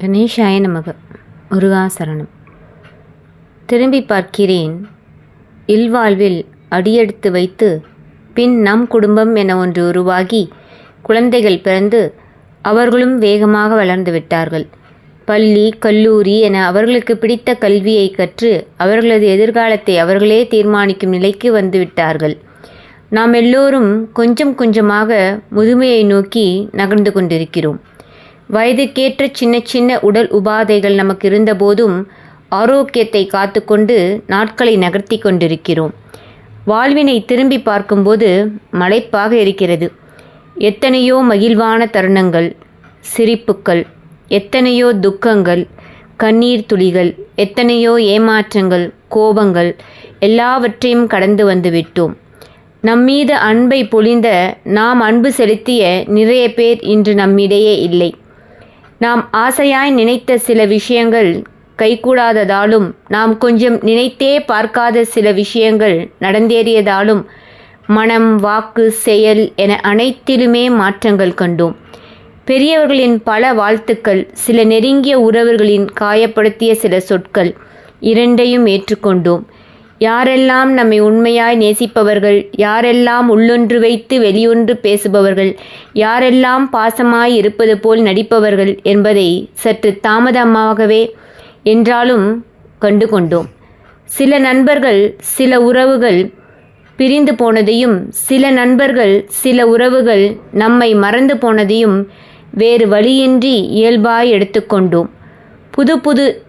கணேஷாய நமக முருகாசரணம். திரும்பி பார்க்கிறேன். இல்வாழ்வில் அடியெடுத்து வைத்து பின் நம் குடும்பம் என ஒன்று உருவாகி குழந்தைகள் பிறந்து அவர்களும் வேகமாக வளர்ந்து விட்டார்கள். பள்ளி கல்லூரி என அவர்களுக்கு பிடித்த கல்வியை கற்று அவர்களது எதிர்காலத்தை அவர்களே தீர்மானிக்கும் நிலைக்கு வந்து விட்டார்கள். நாம் எல்லோரும் கொஞ்சம் கொஞ்சமாக முதுமையை நோக்கி நகர்ந்து கொண்டிருக்கிறோம். வயதுக்கேற்ற சின்ன சின்ன உடல் உபாதைகள் நமக்கு இருந்தபோதும் ஆரோக்கியத்தை காத்துக்கொண்டு நாட்களை நகர்த்தி கொண்டிருக்கிறோம். வாழ்வினை திரும்பி பார்க்கும்போது மலைப்பாக இருக்கிறது. எத்தனையோ மகிழ்வான தருணங்கள் சிரிப்புக்கள் எத்தனையோ துக்கங்கள் கண்ணீர் துளிகள் எத்தனையோ ஏமாற்றங்கள் கோபங்கள் எல்லாவற்றையும் கடந்து வந்து விட்டோம். நம்மீது அன்பை பொழிந்த நாம் அன்பு செலுத்திய நிறைய பேர் இன்று நம்மிடையே இல்லை. நாம் ஆசையாய் நினைத்த சில விஷயங்கள் கைகூடாததாலும் நாம் கொஞ்சம் நினைத்தே பார்க்காத சில விஷயங்கள் நடந்தேறியதாலும் மனம் வாக்கு செயல் என அனைத்திலுமே மாற்றங்கள் கண்டோம். பெரியவர்களின் பல வாழ்த்துக்கள் சில நெருங்கிய உறவுகளின் காயப்படுத்திய சில சொற்கள் இரண்டையும் ஏற்றுக்கொண்டோம். யாரெல்லாம் நம்மை உண்மையாய் நேசிப்பவர்கள் யாரெல்லாம் உள்ளொன்று வைத்து வெளியொன்று பேசுபவர்கள் யாரெல்லாம் பாசமாய் இருப்பது போல் நடிப்பவர்கள் என்பதை சற்று தாமதமாகவே என்றாலும் கண்டு கொண்டோம். சில நண்பர்கள் சில உறவுகள் பிரிந்து போனதையும் சில நண்பர்கள் சில உறவுகள் நம்மை மறந்து போனதையும் வேறு வழியின்றி இயல்பாய் எடுத்துக்கொண்டோம். புது புது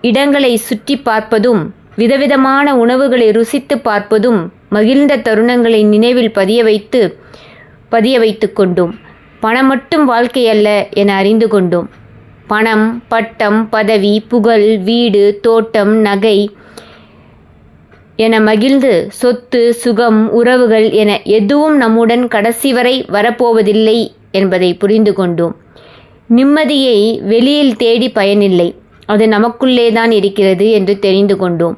இடங்களை சுற்றி பார்ப்பதும் விதவிதமான உணவுகளை ருசித்து பார்ப்பதும் மகிழ்ந்த தருணங்களை நினைவில் பதிய வைத்து பதிய வைத்து கொண்டோம். பணம் மட்டும் வாழ்க்கை அல்ல என அறிந்து கொண்டோம். பணம் பட்டம் பதவி புகழ் வீடு தோட்டம் நகை என மகிழ்ந்து சொத்து சுகம் உறவுகள் என எதுவும் நம்முடன் கடைசி வரை வரப்போவதில்லை என்பதை புரிந்து கொண்டோம். நிம்மதியை வெளியில் தேடி பயனில்லை. அது நமக்குள்ளே தான் இருக்கிறது என்று தெரிந்து கொண்டோம்.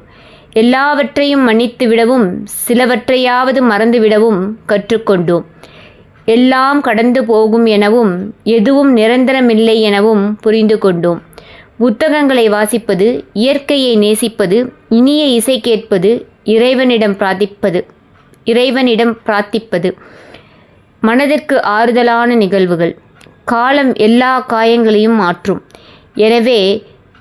எல்லாவற்றையும் மன்னித்து விடவும் சிலவற்றையாவது மறந்துவிடவும் கற்றுக்கொண்டோம். எல்லாம் கடந்து போகும் எனவும் எதுவும் நிரந்தரமில்லை எனவும் புரிந்து கொண்டோம். புத்தகங்களை வாசிப்பது இயற்கையை நேசிப்பது இனிய இசை கேட்பது இறைவனிடம் பிரார்த்திப்பது இறைவனிடம் பிரார்த்திப்பது. மனதிற்கு ஆறுதலான நிகழ்வுகள். காலம் எல்லா காயங்களையும் மாற்றும். எனவே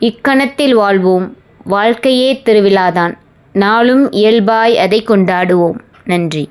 இக்கணத்தில் வாழ்வோம். வாழ்க்கையே திருவிழாதான். நாளும் இயல்பாய் அதை கொண்டாடுவோம். நன்றி.